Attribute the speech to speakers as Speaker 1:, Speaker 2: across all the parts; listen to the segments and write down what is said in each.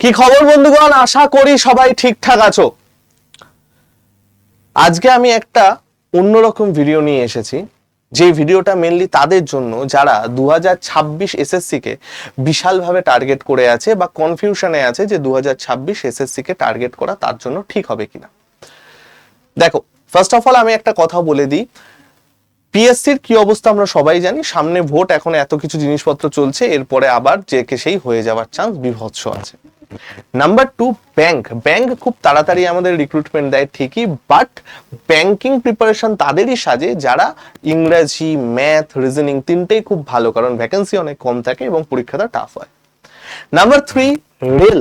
Speaker 1: কি খবর, বন্ধুগণ? আশা করি সবাই ঠিকঠাক আছো। আজকে আমি একটা অন্যরকম ভিডিও নিয়ে এসেছি। যে ভিডিওটা মেনলি তাদের জন্য, যারা দু হাজার ছাব্বিশ এসএসসি কে বিশালভাবে টার্গেট করে আছে বা কনফিউশনে আছে যে দু হাজার ছাব্বিশ এসএসসি কে টার্গেট করা তার জন্য ঠিক হবে কিনা। দেখো ফার্স্ট অফ অল আমি একটা কথা বলে দিই। পিএসসির কি অবস্থা আমরা সবাই জানি। সামনে ভোট, এখন এত কিছু জিনিসপত্র চলছে। এরপরে আবার যে কে সেই হয়ে যাওয়ার চান্স বিভৎস আছে। নাম্বার টু ব্যাংক ব্যাংক খুব তাড়াতাড়ি আমাদের রিক্রুটমেন্ট দেয় ঠিকই বাট ব্যাংকিং প্রিপারেশন তাদেরই সাজে যারা ইংরাজি ম্যাথ রিজনিং তিনটেই খুব ভালো, কারণ ভ্যাকেন্সি অনেক কম থাকে এবং পরীক্ষাটা টাফ হয়। নাম্বার থ্রি রেল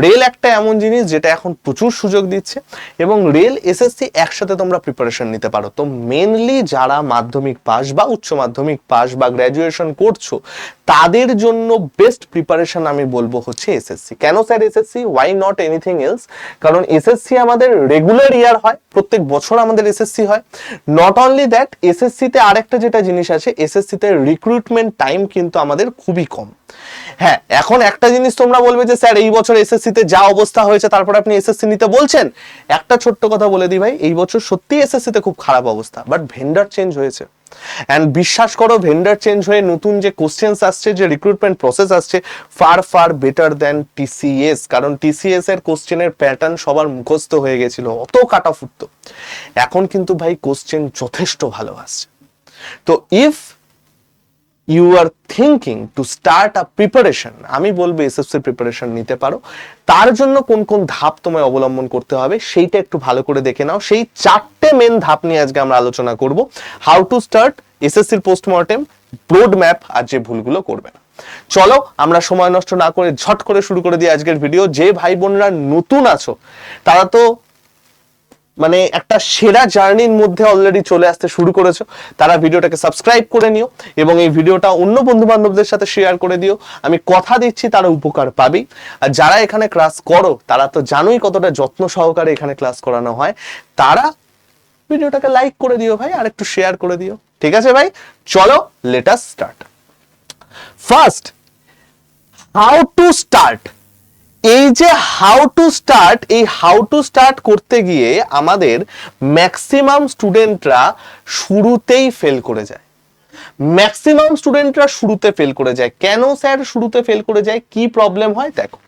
Speaker 1: রেল একটা এমন জিনিস যেটা এখন প্রচুর সুযোগ দিচ্ছে এবং রেল এসএসসি একসাথে তোমরা প্রিপারেশন নিতে পারো। তো মেনলি যারা মাধ্যমিক পাস বা উচ্চ মাধ্যমিক পাস বা গ্র্যাজুয়েশন করছ, তাদের জন্য বেস্ট প্রিপারেশন আমি বলব হচ্ছে এসএসসি কেন sir SSC why not anything else কারণ এসএসসি আমাদের রেগুলার ইয়ার হয়, প্রত্যেক বছর আমাদের এসএসসি হয়। নট অনলি দ্যাট এসএসসিতে আরেকটা যেটা জিনিস আছে এসএসসিতে রিক্রুটমেন্ট টাইম কিন্তু আমাদের খুবই কম। হ্যাঁ এখন একটা জিনিস তোমরা বলবে যে, স্যার, এই বছর এসএসসি তে যা অবস্থা হয়েছে, তারপরে আপনি এসএসসি নিতে বলছেন? একটা ছোট্ট কথা বলে দিই ভাই, এই বছর সত্যি এসএসসি তে খুব খারাপ অবস্থা বাট ভেন্ডার চেঞ্জ হয়েছে। অ্যান্ড বিশ্বাস করো ভেন্ডার চেঞ্জ হয়ে নতুন যে কোশ্চেন্স আসছে, যে রিক্রুটমেন্ট প্রসেস আসছে far far better then TCS কারণ টিসিএস এর কোশ্চেনের প্যাটার্ন সবার মুখস্থ হয়ে গেছিল, অত কাটা ফুটতো। এখন কিন্তু ভাই কোশ্চেন যথেষ্ট ভালো আসছে। তো if you are thinking to start a preparation আমি বলব এসএসসি প্রিপারেশন নিতে পারো। তার জন্য কোন কোন ধাপ তোমায় অবলম্বন করতে হবে, সেইটা একটু ভালো করে দেখে নাও। সেই চারটে মেন ধাপ নিয়ে আজকে আমরা আলোচনা করব। হাউ টু স্টার্ট এসএসসির পোস্টমর্টেম ব্রোড ম্যাপ আর যে ভুলগুলো করবে না। চলো, আমরা সময় নষ্ট না করে ঝট করে শুরু করে দিই আজকের ভিডিও যে ভাই বোনরা নতুন আছো, তারা তো মানে একটা সেরা জার্নির মধ্যে অলরেডি চলে আসতে শুরু করেছ। তারা ভিডিওটাকে সাবস্ক্রাইব করে নিও এবং এই ভিডিওটা অন্য বন্ধু বান্ধবদের সাথে শেয়ার করে দিও। আমি কথা দিচ্ছি, তারা উপকার পাবেই আর যারা এখানে ক্লাস করো, তারা তো জানোই কতটা যত্ন সহকারে এখানে ক্লাস করানো হয়। তারা ভিডিওটাকে লাইক করে দিও ভাই, আর একটু শেয়ার করে দিও। ঠিক আছে ভাই? চলো let us start first how to start এই যে হাউ টু স্টার্ট এই হাউ টু স্টার্ট করতে গিয়ে আমাদের ম্যাক্সিমাম স্টুডেন্টরা শুরুতেই ফেল করে যায়। ম্যাক্সিমাম স্টুডেন্টরা শুরুতে ফেল করে যায়। কেন স্যার শুরুতে ফেল করে যায়? কি প্রবলেম হয়? দেখো,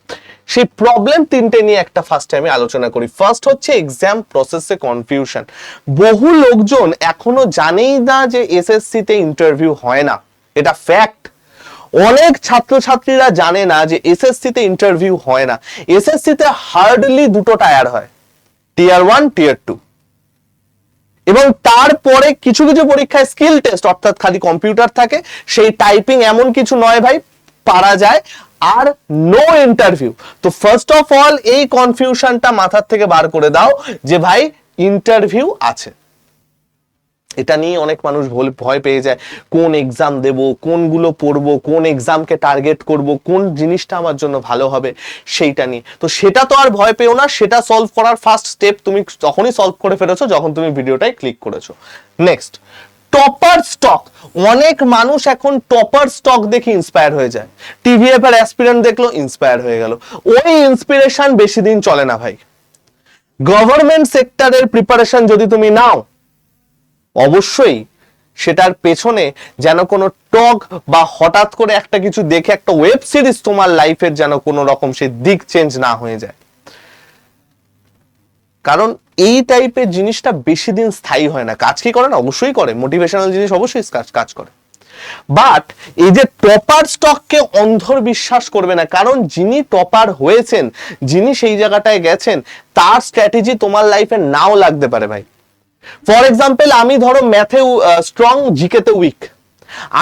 Speaker 1: সেই প্রবলেম তিনটে নিয়ে একটা ফার্স্টে আমি আলোচনা করি। ফার্স্ট হচ্ছে এক্সাম প্রসেসে কনফিউশন বহু লোকজন এখনও জানেই না যে এসএসসি তে ইন্টারভিউ হয় না। এটা ফ্যাক্ট অনেক ছাত্রছাত্রীরা জানে না যে এসএসসি তে ইন্টারভিউ হয় না। এসএসসি তে হার্ডলি দুটো টায়ার হয়। টিয়ার ওয়ান টিয়ার টু এবং তারপরে কিছু কিছু পরীক্ষায় স্কিল টেস্ট অর্থাৎ খালি কম্পিউটার থাকে, সেই টাইপিং এমন কিছু নয় ভাই, পারা যায়, আর নো ইন্টারভিউ তো ফার্স্ট অফ অল এই কনফিউশনটা মাথার থেকে বার করে দাও যে ভাই ইন্টারভিউ আছে। এটা নিয়ে অনেক মানুষ ভয় পেয়ে যায়, কোন এক্সাম দেব, কোনগুলো পড়ব, কোন এক্সামকে টার্গেট করব, কোন জিনিসটা আমার জন্য ভালো হবে, সেইটা নিয়ে। তো সেটা তো আর ভয় পেও না, সেটা সলভ করার ফার্স্ট স্টেপ তুমি তখনই সলভ করে ফেলেছো, যখন তুমি ভিডিওটাই ক্লিক করেছ। নেক্সট টপার স্টক অনেক মানুষ এখন টপার স্টক দেখে ইন্সপায়ার হয়ে যায়। টিভিএফ এর অ্যাসপিরেন্ট দেখল ইন্সপায়ার হয়ে গেল। ওই ইন্সপিরেশন বেশি দিন চলে না ভাই। গভর্নমেন্ট সেক্টরের প্রিপারেশন যদি তুমি নাও অবশ্যই সেটার পেছনে যেন কোনো টক বা হঠাৎ করে একটা কিছু দেখে একটা ওয়েব সিরিজ তোমার লাইফের যেন কোনো রকম সে দিক চেঞ্জ না হয়ে যায়। কারণ এই টাইপের জিনিসটা বেশি দিন স্থায়ী হয় না। কাজ কি করে না? অবশ্যই করে। মোটিভেশনাল জিনিস অবশ্যই কাজ কাজ করে। বাট এই যে টপার স্টককে অন্ধর বিশ্বাস করবে না, কারণ যিনি টপার হয়েছেন, যিনি সেই জায়গাটায় গেছেন, তার স্ট্র্যাটেজি তোমার লাইফে নাও লাগতে পারে ভাই। ফর এক্সাম্পল আমি ধরো ম্যাথে স্ট্রং জিকেতে উইক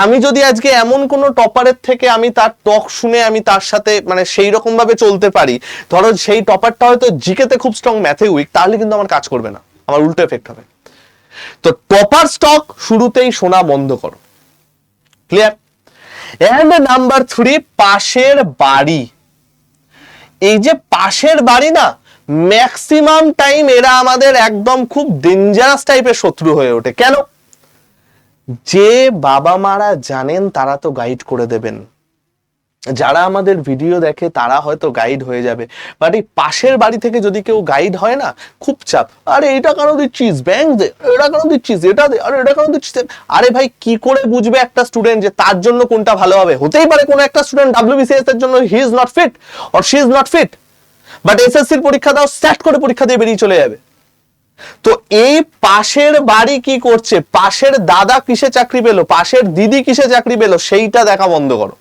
Speaker 1: আমি যদি আজকে এমন কোনো টপারের থেকে আমি তার টক শুনে আমি তার সাথে মানে সেই রকম ভাবে চলতে পারি, ধরো সেই টপারটা হয়তো জিকেতে খুব স্ট্রং ম্যাথে উইক তাহলে কিন্তু আমার কাজ করবে না। আমার উল্টো এফেক্ট হবে। তো টপার স্টক শুরুতেই শোনা বন্ধ করো। ক্লিয়ার এন্ড নাম্বার থ্রি পাশের বাড়ি। এই যে পাশের বাড়ি না ম্যাক্সিমাম টাইম এরা আমাদের একদম খুব ডেঞ্জারাস টাইপের শত্রু হয়ে ওঠে। কেন? যে বাবা মারা জানেন তারা তো গাইড করে দেবেন। যারা আমাদের ভিডিও দেখে তারা হয়তো গাইড হয়ে যাবে। বাট এই পাশের বাড়ি থেকে যদি কেউ গাইড হয় না, খুব চাপ। আরে এটা কেন দিচ্ছিস? ব্যাংক দে। এটা কেন দিচ্ছিস? এটা দে। আরে এটা কেন দিচ্ছিস? আরে ভাই, কি করে বুঝবে একটা স্টুডেন্ট যে তার জন্য কোনটা ভালো হবে? হতেই পারে কোনো একটা স্টুডেন্ট ডাব্লিউবিসিএস এর জন্য he is not fit or she is not fit but এসএসসির পরীক্ষা দাও, স্যাট করে পরীক্ষা দিয়ে বেরিয়ে চলে যাবে। তো এই পাশের বাড়ি কি করছে? পাশের দাদা কিসে চাকরি পেল? পাশের দিদি কিসে চাকরি পেল? সেইটা দেখা বন্ধ করো।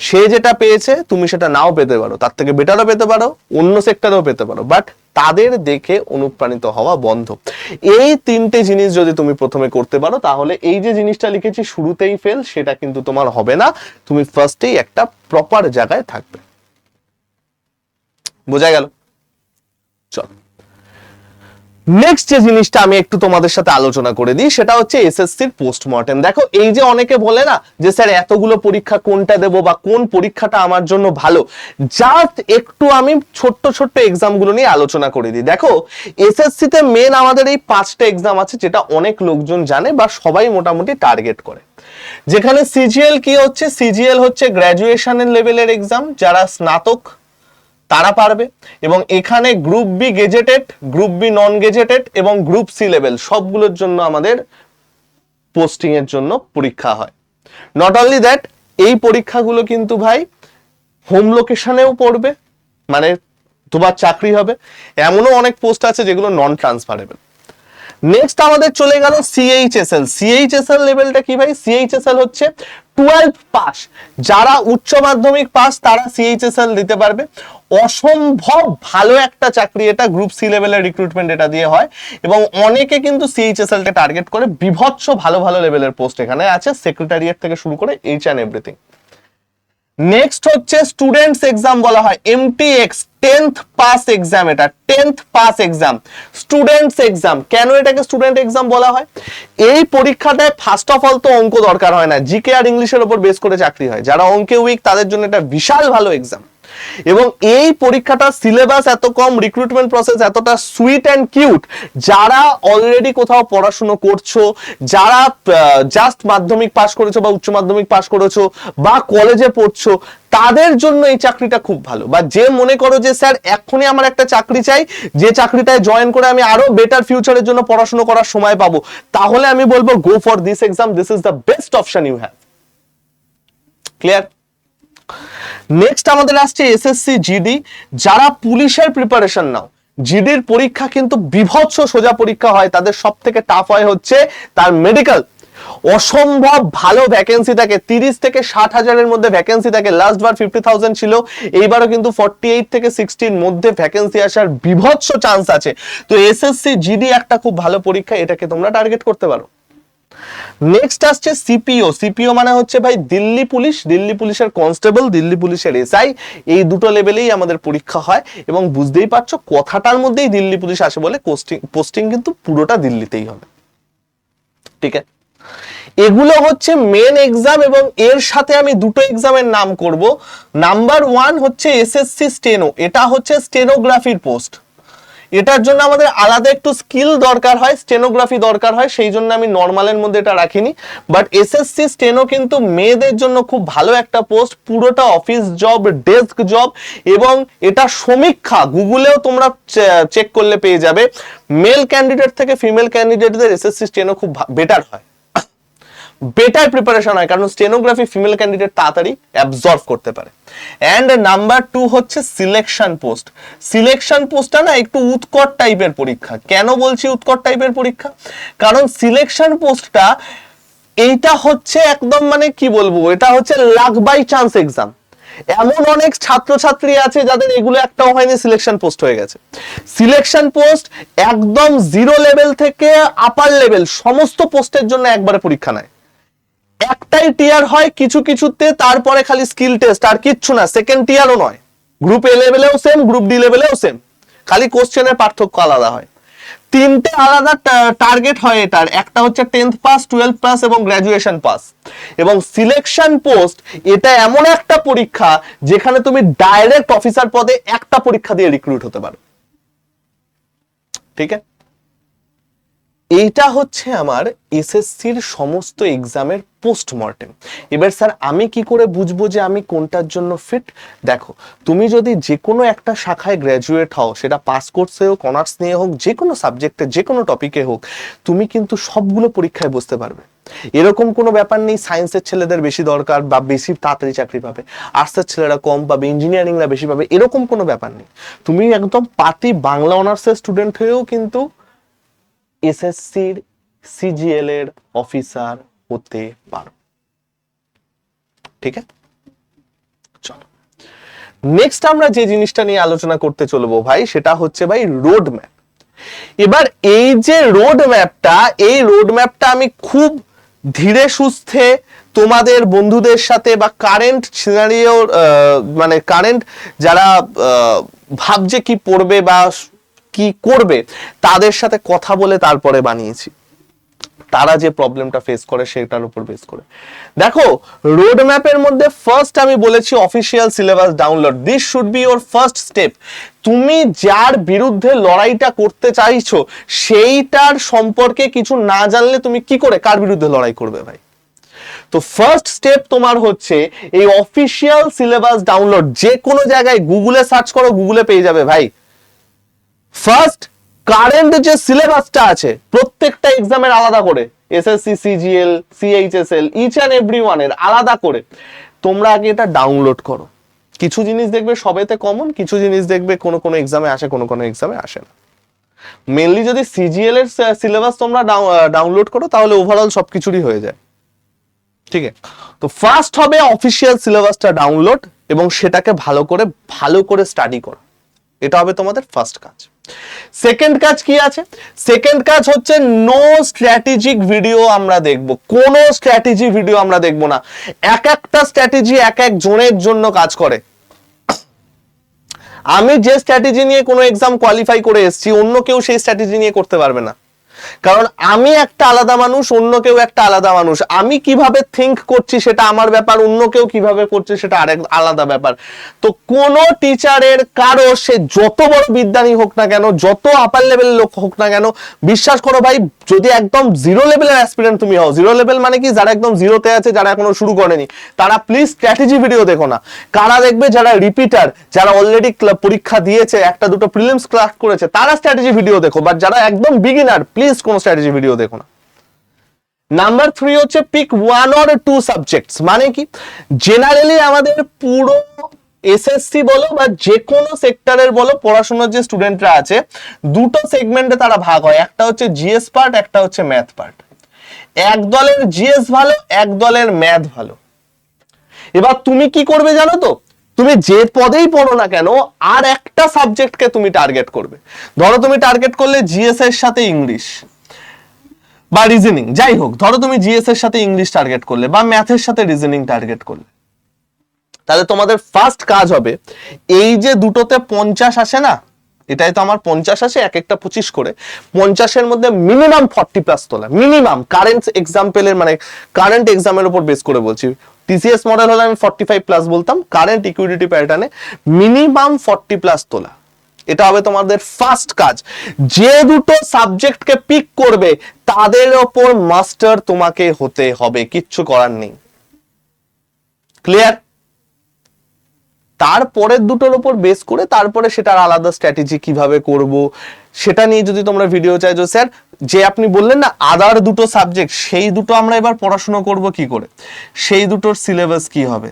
Speaker 1: সে যেটা পেয়েছে, তুমি সেটা নাও পেতে পারো। তার থেকে বেটারও পেতে পারো, অন্য সেক্টরেও পেতে পারো। বাট তাদের দেখে অনুপ্রাণিত হওয়া বন্ধ। এই তিনটে জিনিস যদি তুমি প্রথমে করতে পারো, তাহলে এই যে জিনিসটা লিখেছি, শুরুতেই ফেল সেটা কিন্তু তোমার হবে না। তুমি ফার্স্টেই একটা প্রপার জায়গায় থাকবে। বোঝা গেল। চল। নেক্সট যে জিনিসটা আমি একটু তোমাদের সাথে আলোচনা করে দিই, সেটা হচ্ছে এসএসসির পোস্টমর্টেম দেখো, এই যে অনেকে বলে না যে, স্যার, এতগুলো পরীক্ষা কোনটা দেব বা কোন পরীক্ষাটা আমার জন্য ভালো? জাস্ট একটু আমি ছোট্ট ছোট্ট এক্সামগুলো নিয়ে আলোচনা করে দিই। দেখো এসএসসি তে মেন আমাদের এই পাঁচটা এক্সাম আছে, যেটা অনেক লোকজন জানে বা সবাই মোটামুটি টার্গেট করে। যেখানে সিজিএল কি হচ্ছে? সিজিএল হচ্ছে গ্র্যাজুয়েশনের লেভেলের এক্সাম যারা স্নাতক তারা পারবে। এবং এখানে group B gazetted group B non gazetted এবং গ্রুপ সি লেভেল সবগুলোর জন্য আমাদের পোস্টিং এর জন্য পরীক্ষা হয়। নট অনলি দ্যাট এই পরীক্ষাগুলো কিন্তু ভাই হোম লোকেশনেও পড়বে মানে তোমার চাকরি হবে। এমনও অনেক পোস্ট আছে যেগুলো নন ট্রান্সফারেবল নেক্সট আমাদের চলে গেল সিএইচএসএল সিএইচএসএল লেভেলটা কি ভাই? সিএইচএসএল হচ্ছে টুয়েলভ পাস যারা উচ্চ মাধ্যমিক পাস তারা সিএইচএসএল দিতে পারবে। অসম্ভব ভালো একটা চাকরি এটা গ্রুপ সি লেভেলের রিক্রুটমেন্ট এটা দিয়ে হয়। এবং অনেকে কিন্তু সিএইচএসএল কে টার্গেট করে বিভৎস ভালো ভালো লেভেলের পোস্ট এখানে আছে সেক্রেটারিয়েট থেকে শুরু করে এইচ অ্যান্ড এভরিথিং নেক্সট হচ্ছে স্টুডেন্টস এক্সাম বলা হয় এমটিএক্স টেন্থ পাস এক্সাম এটা tenth pass exam students exam কেন এটাকে স্টুডেন্ট এক্সাম বলা হয়? এই পরীক্ষাটায় ফার্স্ট অফ অল তো অঙ্ক দরকার হয় না জিকে আর ইংলিশের উপর বেস করে চাকরি হয়। যারা অঙ্কে উইক তাদের জন্য এটা বিশাল ভালো এক্সাম এবং এই পরীক্ষাটা সিলেবাস এত কম রিক্রুটমেন্ট প্রসেস এতটা সুইট অ্যান্ড কিউট যারা অলরেডি কোথাও পড়াশুনো করছ, যারা জাস্ট মাধ্যমিক পাস করেছ বা উচ্চ মাধ্যমিক পাস করেছ বা কলেজে পড়ছো, তাদের জন্য এই চাকরিটা খুব ভালো। বা যে মনে করো যে, স্যার, এখনই আমার একটা চাকরি চাই, যে চাকরিটায় জয়েন করে আমি আরও বেটার ফিউচারের জন্য পড়াশোনা করার সময় পাবো, তাহলে আমি বলব go for this exam this is the best option you have clear next আমাদের আসছে এসএসসি জিডি যারা পুলিশের প্রিপারেশন নাও জিডির পরীক্ষা কিন্তু বিভৎস সোজা পরীক্ষা হয়। তাদের সব থেকে টাফ হয় হচ্ছে তার মেডিকেল অসম্ভব ভালো ভ্যাকেন্সি থাকে। তিরিশ থেকে ষাট হাজারের মধ্যে ভ্যাকেন্সি থাকে। লাস্ট বার ফিফটি থাউজেন্ড ছিল। এইবারও কিন্তু ফর্টি এইট থেকে সিক্সটির মধ্যে ভ্যাকেন্সি আসার বিভৎস চান্স আছে। তো এসএসসি জিডি একটা খুব ভালো পরীক্ষা। এটাকে তোমরা টার্গেট করতে পারো। নেক্সট আসছে সিপিও সিপিও মানে হচ্ছে ভাই দিল্লি পুলিশ, দিল্লি পুলিশের কনস্টেবল দিল্লি পুলিশের এসআই এই দুটো লেভেলেই আমাদের পরীক্ষা হয় এবং বুঝতেই পারছ কথাটার মধ্যেই দিল্লি পুলিশ আসে বলে পোস্টিং পোস্টিং কিন্তু পুরোটা দিল্লিতেই হবে। ঠিক আছে? এগুলো হচ্ছে মেন এক্সাম এবং এর সাথে আমি দুটো এক্সামের নাম করব। নাম্বার ওয়ান হচ্ছে এসএসসি স্টেনো এটা হচ্ছে স্টেনোগ্রাফির পোস্ট এটার জন্য আমাদের আলাদা একটু স্কিল দরকার হয় স্টেনোগ্রাফি দরকার হয়, সেই জন্য আমি নর্মালের মধ্যে এটা রাখিনি। বাট এসএসসি স্টেনো কিন্তু মেয়েদের জন্য খুব ভালো একটা পোস্ট পুরোটা অফিস জব ডেস্ক জব এবং এটা সমীক্ষা, গুগলেও তোমরা চেক করলে পেয়ে যাবে। মেল ক্যান্ডিডেট থেকে ফিমেল ক্যান্ডিডেটদের এসএসসি স্টেনো খুব বেটার হয়। বেটার প্রিপারেশন হয়, কারণ স্টেনোগ্রাফি ফিমেল ক্যান্ডিডেট তাড়াতাড়ি অ্যাবজর্ভ করতে পারে। অ্যান্ড নাম্বার টু হচ্ছে সিলেকশন পোস্ট সিলেকশন পোস্টটা না একটু উৎকট টাইপের পরীক্ষা। কেন বলছি উৎকট টাইপের পরীক্ষা? কারণ সিলেকশন পোস্টটা এইটা হচ্ছে একদম মানে কি বলব, এটা হচ্ছে লাক বাই চান্স এক্সাম এমন অনেক ছাত্রছাত্রী আছে যাদের এগুলো একটাও হয়নি সিলেকশন পোস্ট হয়ে গেছে। সিলেকশন পোস্ট একদম জিরো লেভেল থেকে আপার লেভেল সমস্ত পোস্টের জন্য একবারে পরীক্ষা নেয়। একটাই টিয়ার হয় কিছু কিছুতে, তারপরে খালি স্কিল টেস্ট আর কিচ্ছু না সেকেন্ড টিয়ারও নয়। গ্রুপ এ লেভেলেও সেম গ্রুপ ডি লেভেলেও সেম খালি কোশ্চেনের পার্থক্য আলাদা হয়। তিনটে আলাদা টার্গেট হয় এটার। একটা হচ্ছে টেন্থ পাস টুয়েলভ পাস এবং গ্রাজুয়েশন পাস এবং সিলেকশন পোস্ট এটা এমন একটা পরীক্ষা যেখানে তুমি ডাইরেক্ট অফিসার পদে একটা পরীক্ষা দিয়ে রিক্রুট হতে পারো। ঠিক আছে? এইটা হচ্ছে আমার এসএসসির সমস্ত এক্সামের পোস্টমর্টেম। এবার স্যার, আমি কি করে বুঝব যে আমি কোনটার জন্য ফিট দেখো, তুমি যদি যে কোনো একটা শাখায় গ্র্যাজুয়েট হও, সেটা পাস কোর্সে হোক অনার্স নিয়ে হোক যে কোনো সাবজেক্টে যে কোনো টপিকে হোক, তুমি কিন্তু সবগুলো পরীক্ষায় বসতে পারবে। এরকম কোনো ব্যাপার নেই সায়েন্সের ছেলেদের বেশি দরকার বা বেশি তাড়াতাড়ি চাকরি পাবে আর্টসের ছেলেরা কম পাবে ইঞ্জিনিয়ারিংরা বেশি পাবে, এরকম কোনো ব্যাপার নেই। তুমি একদম পার্টি বাংলা অনার্সের স্টুডেন্ট হয়েও কিন্তু এসএসসির সিজিএল এর অফিসার হতে পারো। ঠিক আছে? চলো। নেক্সট আমরা যে জিনিসটা নিয়ে আলোচনা করতে চলবো ভাই, সেটা হচ্ছে ভাই রোড ম্যাপ এবার এই যে রোড ম্যাপটা এই রোড ম্যাপটা আমি খুব ধীরে সুস্থে তোমাদের বন্ধুদের সাথে বা কারেন্ট সিনারিও মানে কারেন্ট যারা ভাবছে কি পড়বে বা কি করবে? তাদের সাথে কথা বলে তারপরে বানিয়েছি। তারা যে প্রবলেমটা ফেস করে, সেটার উপর বেস করে। দেখো রোড ম্যাপের মধ্যে ফার্স্ট আমি বলেছি official syllabus download this should be your first step তুমি যার বিরুদ্ধে লড়াইটা করতে চাইছো, সেইটার সম্পর্কে কিছু না জানলে তুমি কি করে, কার বিরুদ্ধে লড়াই করবে ভাই? তো ফার্স্ট স্টেপ তোমার হচ্ছে এই অফিসিয়াল সিলেবাস ডাউনলোড যে কোনো জায়গায় গুগলে সার্চ করো গুগলে পেয়ে যাবে ভাই। ফার্স্ট কারেন্ট যে সিলেবাসটা আছে, প্রত্যেকটা এক্সামের আলাদা করে SSC CGL CHSL each and every ওয়ানের আলাদা করে, তোমরা আগে এটা ডাউনলোড করো। কিছু জিনিস দেখবে সবেতে কমন কিছু জিনিস দেখবে কোনো কোনো এক্সামে আসে, কোনো কোনো এক্সামে আসে না। মেনলি যদি সিজিএল এর সিলেবাস তোমরা ডাউনলোড করো, তাহলে ওভারঅল সবকিছুরই হয়ে যায়। ঠিক আছে? তো ফার্স্ট হবে অফিসিয়াল সিলেবাসটা ডাউনলোড এবং সেটাকে ভালো করে ভালো করে স্টাডি করো। এটা হবে তোমাদের ফার্স্ট কাজ। সেকেন্ড কাজ কি আছে? সেকেন্ড কাজ হচ্ছে নো স্ট্র্যাটেজিক ভিডিও আমরা দেখব। কোন স্ট্র্যাটেজি ভিডিও আমরা দেখব না। এক একটা স্ট্র্যাটেজি এক এক জনের জন্য কাজ করে। আমি যে স্ট্র্যাটেজি নিয়ে কোনো এক্সাম কোয়ালিফাই করে এসেছি, অন্য কেউ সেই স্ট্র্যাটেজি নিয়ে করতে পারবে না। কারণ আমি একটা আলাদা মানুষ, অন্য কেউ একটা আলাদা মানুষ। আমি কীভাবে থিঙ্ক করছি সেটা আমার ব্যাপার, অন্য কেউ কীভাবে করছে সেটা আরেক আলাদা ব্যাপার। তো কোন টিচারের কারও, সে যত বড় বিদ্যানী হোক না কেন, যত আপার লেভেলের লোক হোক না কেন, বিশ্বাস করো ভাই, যদি একদম জিরো লেভেলের অ্যাসপিরেন্ট তুমি হও জিরো লেভেল মানে কি, যারা একদম জিরোতে আছে, যারা এখনও শুরু করেনি, তারা প্লিজ স্ট্র্যাটেজি ভিডিও দেখো না। কারা দেখবে? যারা রিপিটার যারা অলরেডি পরীক্ষা দিয়েছে, একটা দুটো প্রিলিমস ক্লাস করেছে, তারা স্ট্র্যাটেজি ভিডিও দেখো। বাট যারা একদম বিগিনার প্লিজ কোনো স্ট্র্যাটেজি ভিডিও দেখো না। নাম্বার থ্রি হচ্ছে pick one or two subjects মানে কি? জেনারেলি আমাদের পুরো এসএসসি বলো বা যে কোনো সেক্টরের বলো, পড়াশোনার যে স্টুডেন্টরা আছে, দুটো সেগমেন্টে তারা ভাগ হয়। একটা হচ্ছে জিএস পার্ট একটা হচ্ছে ম্যাথ পার্ট এক দলের জিএস ভালো, এক দলের ম্যাথ ভালো। এবার তুমি কি করবে জানো তো? তুমি যে পদেই পড়ো না কেন, আর একটা সাবজেক্টকে তুমি টার্গেট করবে। ধরো তুমি টার্গেট করলে জিএস এর সাথে ইংলিশ বা রিজনিং যাই হোক, ধরো তুমি জিএস এর সাথে ইংলিশ টার্গেট করলে বা ম্যাথের সাথে রিজনিং টার্গেট করলে। তাহলে তোমাদের ফার্স্ট কাজ হবে, এই যে দুটোতে পঞ্চাশ আসে না, এটাই তো আমার পঞ্চাশ আসে, এক একটা পঁচিশ করে, পঞ্চাশের মধ্যে মিনিমাম ফর্টি প্লাস তোলা মিনিমাম কারেন্ট এক্সাম্পলের মানে কারেন্ট এক্সামের উপর বেস করে বলছি। টিসিএস মডেল হলে আমি ফর্টি ফাইভ প্লাস বলতাম কারেন্ট ইকুইডিটি প্যাটার্নে মিনিমাম ফর্টি প্লাস তোলা। এটা হবে তোমাদের ফার্স্ট কাজ। যে দুটো সাবজেক্টকে পিক করবে, তাদের ওপর মাস্টার তোমাকে হতে হবে, কিচ্ছু করার নেই। ক্লিয়ার তারপরের দুটোর উপর বেস করে তারপরে সেটার আলাদা স্ট্র্যাটেজি কীভাবে করব, সেটা নিয়ে যদি তোমরা ভিডিও চাইছো, স্যার, যে আপনি বললেন না আদার দুটো সাবজেক্ট সেই দুটো আমরা এবার পড়াশোনা করব কি করে? সেই দুটোর সিলেবাস কি হবে?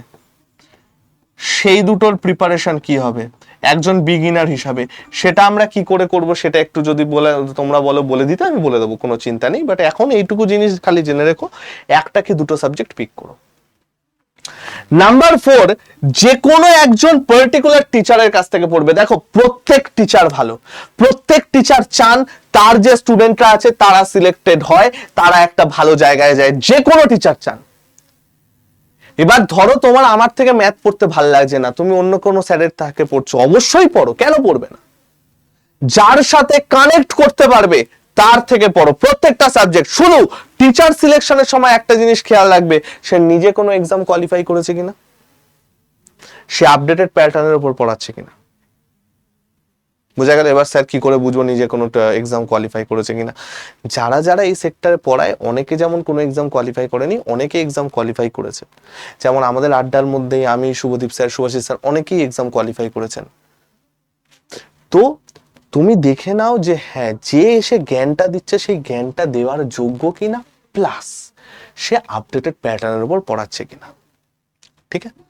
Speaker 1: সেই দুটোর প্রিপারেশন কি হবে? একজন বিগিনার হিসাবে, সেটা আমরা কি করে করব, সেটা একটু যদি বলে, তোমরা বলো, বলে দিতে আমি বলে দেবো, কোনো চিন্তা নেই বাট এখন এইটুকু জিনিস খালি জেনে রেখো, একটা কি দুটো সাবজেক্ট পিক করো। নাম্বার ফোর যে কোনো একজন পার্টিকুলার টিচারের কাছ থেকে পড়বে। দেখো, প্রত্যেক টিচার ভালো। প্রত্যেক টিচার চান তার যে স্টুডেন্টরা আছে, তারা সিলেক্টেড হয়, তারা একটা ভালো জায়গায় যায়। যে কোনো টিচার চান। এবার ধরো তোমার আমার থেকে ম্যাথ পড়তে ভালো লাগছে না, তুমি অন্য কোনো স্যারের তাকে পড়ছো, অবশ্যই পড়ো। কেন পড়বে না? যার সাথে কানেক্ট করতে পারবে, তার থেকে পড়ো। প্রত্যেকটা সাবজেক্ট শুধু টিচার সিলেকশনের সময় একটা জিনিস খেয়াল রাখবে, সে নিজে কোনো এক্সাম কোয়ালিফাই করেছে কিনা? সে আপডেটেড প্যাটার্নের উপর পড়াচ্ছে কিনা? বোঝা গেল এবার স্যার কি করে বুঝব নিজে কোনো এক্সাম কোয়ালিফাই করেছে কিনা? যারা যারা এই সেক্টরে পড়ায়, অনেকে যেমন কোনো এক্সাম কোয়ালিফাই করেনি, অনেকে এক্সাম কোয়ালিফাই করেছে। যেমন আমাদের আড্ডার মধ্যেই আমি শুভদীপ স্যার শুভাশিস স্যার অনেকেই এক্সাম কোয়ালিফাই করেছেন। তো তুমি দেখে নাও যে হ্যাঁ যে এসে জ্ঞানটা দিচ্ছে, সেই জ্ঞানটা দেওয়ার যোগ্য কিনা? প্লাস সে আপডেটেড প্যাটার্নের উপর পড়াচ্ছে কিনা। ঠিক আছে?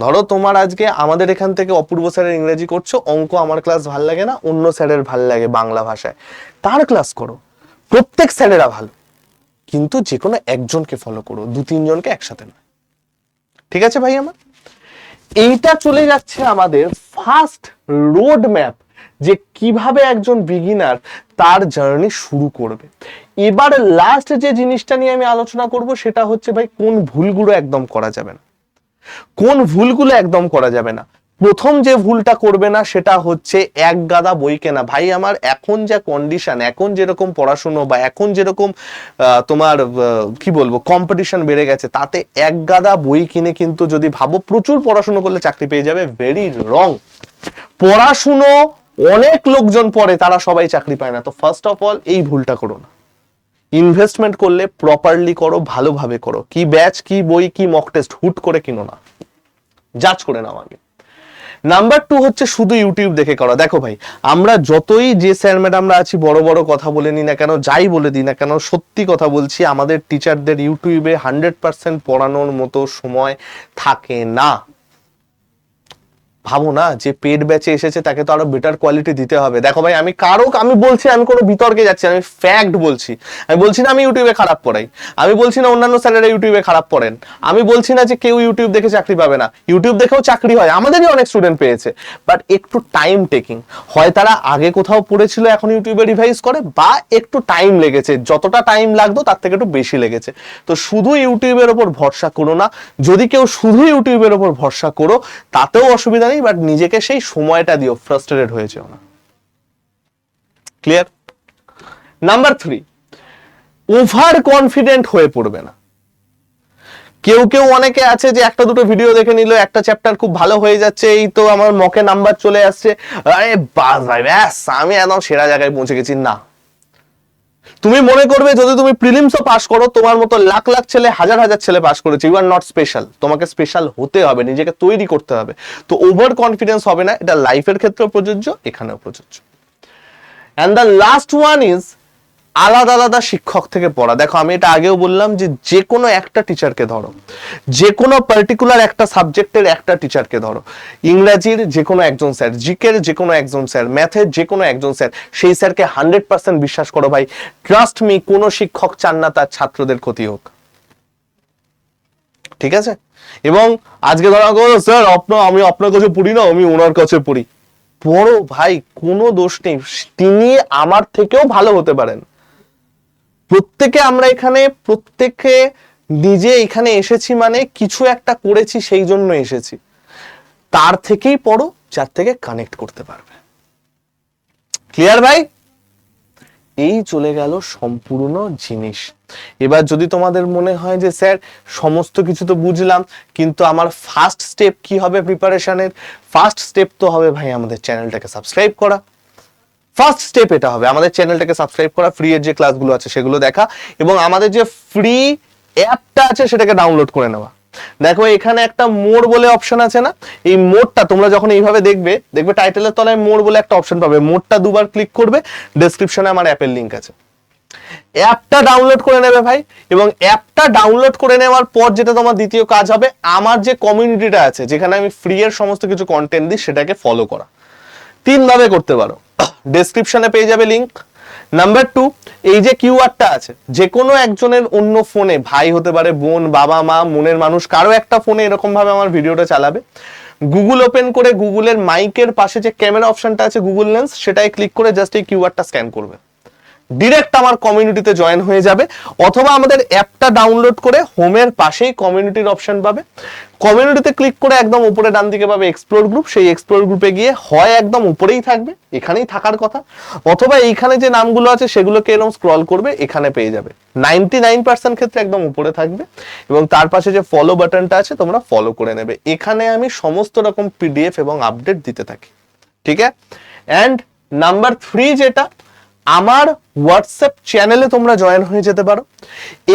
Speaker 1: ধরো তোমার আজকে আমাদের এখান থেকে অপূর্ব স্যারের ইংরেজি করছ, অঙ্ক আমার ক্লাস ভালো লাগে না, অন্য স্যারের ভালো লাগে বাংলা ভাষায়। তার ক্লাস করো, প্রত্যেক স্যারেরা ভালো, কিন্তু যে কোনো একজনকে ফলো করো, দু তিনজনকে একসাথে নয়। ঠিক আছে ভাই আমার? এইটা চলে যাচ্ছে আমাদের ফার্স্ট রোড ম্যাপ যে কীভাবে একজন বিগিনার তার জার্নি শুরু করবে। এবার লাস্ট যে জিনিসটা নিয়ে আমি আলোচনা করব, সেটা হচ্ছে ভাই কোন ভুলগুলো একদম করা যাবে না। কোন ভুলগুলো একদম করা যাবে না। প্রথম যে ভুলটা করবে না, সেটা হচ্ছে এক গাদা বই কেনা। ভাই, আমার এখন যা কন্ডিশন এখন যেরকম পড়াশুনো বা এখন যেরকম তোমার কি বলব কম্পিটিশন বেড়ে গেছে, তাতে এক গাদা বই কিনে কিন্তু যদি ভাবো, প্রচুর পড়াশুনো করলে চাকরি পেয়ে যাবে। ভেরি রং পড়াশুনো অনেক লোকজন পড়ে তারা সবাই চাকরি পায় না। তো ফার্স্ট অফ অল এই ভুলটা করো না। ইনভেস্টমেন্ট করলে প্রপারলি করো, ভালোভাবে করো। কি ব্যাচ কি বই, কি মক টেস্ট হুট করে কিনো না। জাজ করে নাও আগে। নাম্বার টু হচ্ছে শুধু ইউটিউব দেখে করা। দেখো ভাই, আমরা যতই যে স্যার ম্যাডামরা আছি, বড় বড় কথা বলে নি না কেন, যাই বলে দিই না কেন, সত্যি কথা বলছি, আমাদের টিচারদের ইউটিউবে হান্ড্রেড পার্সেন্ট পড়ানোর মতো সময় থাকে না। ভাবো না যে পেড ব্যাচে এসেছে, তাকে তো আরও বেটার কোয়ালিটি দিতে হবে। দেখো ভাই, আমি কারও, আমি বলছি, আমি কোনো বিতর্কে যাচ্ছি আমি ফ্যাক্ট বলছি। আমি বলছি না আমি ইউটিউবে খারাপ পড়াই। আমি বলছি না অন্যান্য স্যারেরা ইউটিউবে খারাপ পড়েন। আমি বলছি না যে কেউ ইউটিউব দেখে চাকরি পাবে না। ইউটিউব দেখেও চাকরি হয়, আমাদেরই অনেক স্টুডেন্ট পেয়েছে। বাট একটু টাইম টেকিং হয় তারা আগে কোথাও পড়েছিল, এখন ইউটিউবে রিভাইজ করে, বা একটু টাইম লেগেছে। যতটা টাইম লাগতো, তার থেকে একটু বেশি লেগেছে। তো শুধু ইউটিউবের ওপর ভরসা করো না। যদি কেউ শুধু ইউটিউবের ওপর ভরসা করো, তাতেও অসুবিধা নেই বাট নিজেকে সেই সময়টা দিও ফ্রাস্ট্রেটেড হয়ে যেও না। Clear number three over confident হয়ে পড়বে না। কেউ কেউ অনেকে আছে যে একটা দুটো ভিডিও দেখে নিল, একটা চ্যাপ্টার খুব ভালো হয়ে যাচ্ছে, এই তো আমার মকে নাম্বার চলে আসছে। আরে বাস ভাই, ব্যাস, আমি একদম সেরা জায়গায় পৌঁছে গেছি। না তুমি মনে করবে যদি তুমি প্রিলিমসও পাস করো, তোমার মতো লাখ লাখ ছেলে, হাজার হাজার ছেলে পাস করেছে। ইউ আর নট স্পেশাল তোমাকে স্পেশাল হতে হবে, নিজেকে তৈরি করতে হবে। তো ওভার কনফিডেন্স হবে না, এটা লাইফের ক্ষেত্রেও প্রযোজ্য, এখানেও প্রযোজ্য। And the last one is আলাদা আলাদা শিক্ষক থেকে পড়া। দেখো, আমি এটা আগেও বললাম যে যে কোনো একটা টিচারকে ধরো। যে কোনো পার্টিকুলার একটা সাবজেক্টের একটা টিচারকে ধরো। ইংরাজির যে কোনো একজন স্যার জিকের যে কোনো একজন স্যার ম্যাথের যে কোনো একজন স্যার সেই স্যারকে হান্ড্রেড পার্সেন্ট বিশ্বাস করো ভাই। ট্রাস্ট মি কোনো শিক্ষক চান না তার ছাত্রদের ক্ষতি হোক। ঠিক আছে? এবং আজকে ধরা স্যার আপনার আমি আপনার কাছে পড়ি না, আমি ওনার কাছে পড়ি। বড় ভাই, কোনো দোষ নেই। তিনি আমার থেকেও ভালো হতে পারেন। প্রত্যেকে আমরা এখানে, প্রত্যেকে নিজে এখানে এসেছি মানে কিছু একটা করেছি, সেই জন্য এসেছি। তার থেকেই পড়ো, যার থেকে কানেক্ট করতে পারবে। ক্লিয়ার ভাই? এই চলে গেল সম্পূর্ণ জিনিস। এবার যদি তোমাদের মনে হয় যে, স্যার, সমস্ত কিছু তো বুঝলাম, কিন্তু আমার ফার্স্ট স্টেপ কি হবে প্রিপারেশনের ফার্স্ট স্টেপ তো হবে ভাই আমাদের চ্যানেলটাকে সাবস্ক্রাইব করা। ফার্স্ট স্টেপ এটা হবে। আমাদের চ্যানেলটাকে সাবস্ক্রাইব করা ফ্রি এর যে ক্লাসগুলো আছে সেগুলো দেখা এবং আমাদের যে ফ্রি অ্যাপটা আছে সেটাকে ডাউনলোড করে নেওয়া। দেখো এখানে একটা মোড বলে অপশন আছে না? এই মোডটা তোমরা যখন এইভাবে দেখবে দেখবে টাইটেলের তলায় মোড বলে একটা অপশন পাবে। মোডটা দুবার ক্লিক করবে ডেসক্রিপশনে আমার অ্যাপের লিংক আছে। অ্যাপটা ডাউনলোড করে নেবে ভাই এবং অ্যাপটা ডাউনলোড করে নেওয়ার পর যেটা তোমার দ্বিতীয় কাজ হবে, আমার যে কমিউনিটিটা আছে, যেখানে আমি ফ্রি এর সমস্ত কিছু কন্টেন্ট দিই, সেটাকে ফলো করা। তিন ভাবে করতে পারো। ডেসক্রিপশনে পেয়ে যাবে লিংক নাম্বার টু এই যে কিউআরটা আছে যে কোনো একজনের অন্য ফোনে ভাই হতে পারে, বোন, বাবা, মা, মনের মানুষ, কারও একটা ফোনে এরকম ভাবে আমার ভিডিওটা চালাবে। গুগল ওপেন করে গুগলের মাইকের পাশে যে ক্যামেরা অপশনটা আছে গুগল লেন্স সেটাই ক্লিক করে জাস্ট এই কিউআরটা স্ক্যান করবে। ডিরেক্ট আমার কমিউনিটিতে জয়েন হয়ে যাবে। অথবা আমাদের অ্যাপটা ডাউনলোড করে হোমের পাশেই কমিউনিটির অপশন পাবে। কমিউনিটিতে ক্লিক করে একদম উপরে ডান দিকে পাবে এক্সপ্লোর গ্রুপ সেই এক্সপ্লোর গ্রুপে গিয়ে হয় একদম উপরেই থাকবে। এখানেই থাকার কথা। অথবা এইখানে যে নামগুলো আছে সেগুলোকে এরকম স্ক্রল করবে, এখানে পেয়ে যাবে। নাইনটি নাইন পার্সেন্ট ক্ষেত্রে একদম উপরে থাকবে। এবং তার পাশে যে ফলো বাটনটা আছে, তোমরা ফলো করে নেবে। এখানে আমি সমস্ত রকম পিডিএফ এবং আপডেট দিতে থাকি। ঠিক আছে? অ্যান্ড নাম্বার থ্রি যেটা আমার হোয়াটসঅ্যাপ চ্যানেলে তোমরা জয়েন হয়ে যেতে পারো।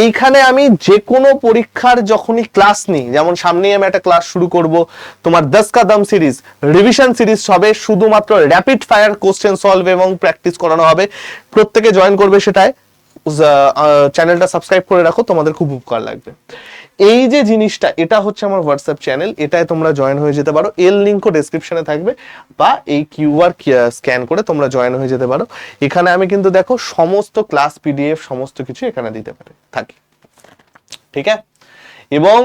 Speaker 1: এইখানে আমি যে কোনো পরীক্ষার যখনই ক্লাস নিই, যেমন সামনেই আমি একটা ক্লাস শুরু করব, তোমার দশ কাদম সিরিজ রিভিশন সিরিজ হবে শুধুমাত্র র্যাপিড ফায়ার কোশ্চেন সলভ এবং প্র্যাকটিস করানো হবে। প্রত্যেকে জয়েন করবে সেটাই চ্যানেলটা সাবস্ক্রাইব করে রাখো, তোমাদের খুব উপকার লাগবে। এই যে জিনিসটা, এটা হচ্ছে আমার হোয়াটসঅ্যাপ চ্যানেল এটায় তোমরা জয়েন হয়ে যেতে পারো। এর লিঙ্কও ডেসক্রিপশনে থাকবে, বা এই কিউআর স্ক্যান করে তোমরা জয়েন হয়ে যেতে পারো। এখানে আমি কিন্তু দেখো সমস্ত ক্লাস পিডিএফ সমস্ত কিছু এখানে দিতে পারে, থাকি। ঠিক আছে? এবং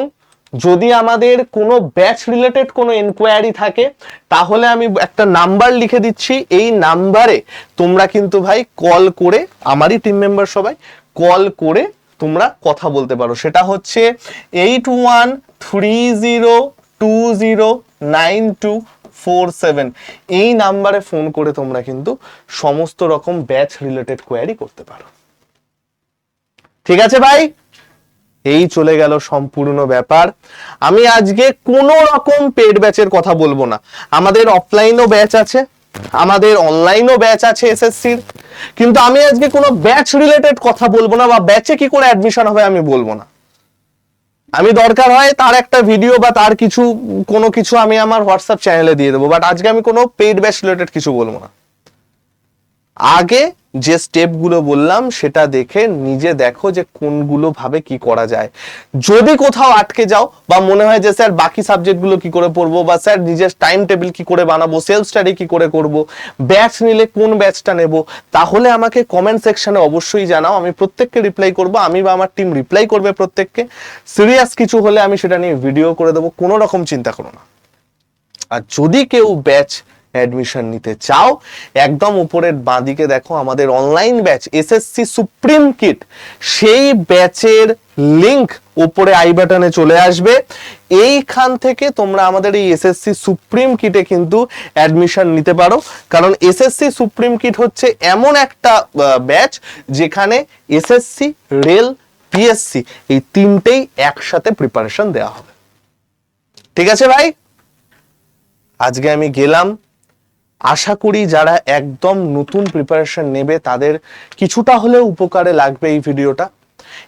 Speaker 1: যদি আমাদের কোনো ব্যাচ রিলেটেড কোনো এনকোয়ারি থাকে, তাহলে আমি একটা নাম্বার লিখে দিচ্ছি। এই নাম্বারে তোমরা কিন্তু ভাই কল করে, আমারই টিম মেম্বার সবাই কল করে তোমরা কথা বলতে পারো। সেটা হচ্ছে eight one three zero two zero nine two four seven এই নাম্বারে ফোন করে তোমরা কিন্তু সমস্ত রকম ব্যাচ রিলেটেড কোয়ারি করতে পারো। ঠিক আছে ভাই? এই চলে গেল সম্পূর্ণ ব্যাপার। আমি আজকে কোনো রকম পেড ব্যাচের কথা বলব না। আমাদের অফলাইনও ব্যাচ আছে। আমাদের অনলাইনও ব্যাচ আছে এসএসসির কিন্তু আমি আজকে কোনো ব্যাচ রিলেটেড কথা বলব না বা ব্যাচে কি করে অ্যাডমিশন হবে আমি বলব না। আমি দরকার হয় তার একটা ভিডিও বা তার কিছু, কোনো কিছু আমি আমার হোয়াটসঅ্যাপ চ্যানেলে দিয়ে দেবো। বাট আজকে আমি কোনো পেইড ব্যাচ রিলেটেড কিছু বলব না। আগে যে স্টেপগুলো বললাম, সেটা দেখে নিজে দেখো যে কোনগুলো ভাবে কি করা যায়। যদি কোথাও আটকে যাও বা মনে হয় যে, স্যার, বাকি সাবজেক্টগুলো কি করে পড়ব? বা, স্যার, নিজের টাইম টেবিল কি করে বানাবো? সেলফ স্টাডি কি করে করব? ব্যাচ নিলে কোন ব্যাচটা নেব? তাহলে আমাকে কমেন্ট সেকশনে অবশ্যই জানাও। আমি প্রত্যেককে রিপ্লাই করব। আমি বা আমার টিম রিপ্লাই করবে প্রত্যেককে। সিরিয়াস কিছু হলে আমি সেটা নিয়ে ভিডিও করে দেবো। কোনো রকম চিন্তা করো না। আর যদি কেউ ব্যাচ অ্যাডমিশন নিতে চাও, একদম উপরের বাঁদিকে দেখো আমাদের online batch SSC supreme kit সেই ব্যাচের লিংক উপরে আই বাটনে চলে আসবে। এইখান থেকে তোমরা আমাদের এই এসএসসি সুপ্রিম কিটে কিন্তু অ্যাডমিশন নিতে পারো। কারণ এসএসসি সুপ্রিম কিট হচ্ছে এমন একটা ব্যাচ যেখানে এসএসসি রেল পিএসসি এই তিনটেই একসাথে প্রিপারেশন দেওয়া হবে। ঠিক আছে ভাই? আজকে আমি গেলাম। আশা করি যারা একদম নতুন প্রিপারেশন নেবে, তাদের কিছুটা হলেও উপকারে লাগবে এই ভিডিওটা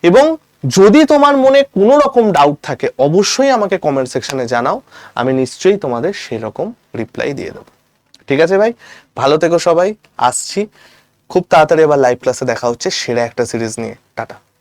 Speaker 1: এবং যদি তোমার মনে কোনো রকম ডাউট থাকে, অবশ্যই আমাকে কমেন্ট সেকশনে জানাও, আমি নিশ্চয়ই তোমাদের সেই রকম রিপ্লাই দিয়ে দেবো। ঠিক আছে ভাই? ভালো থেকো সবাই, আসছি। খুব তাড়াতাড়ি আবার লাইভ ক্লাসে দেখা হচ্ছে, সেরা একটা সিরিজ নিয়ে। টাটা।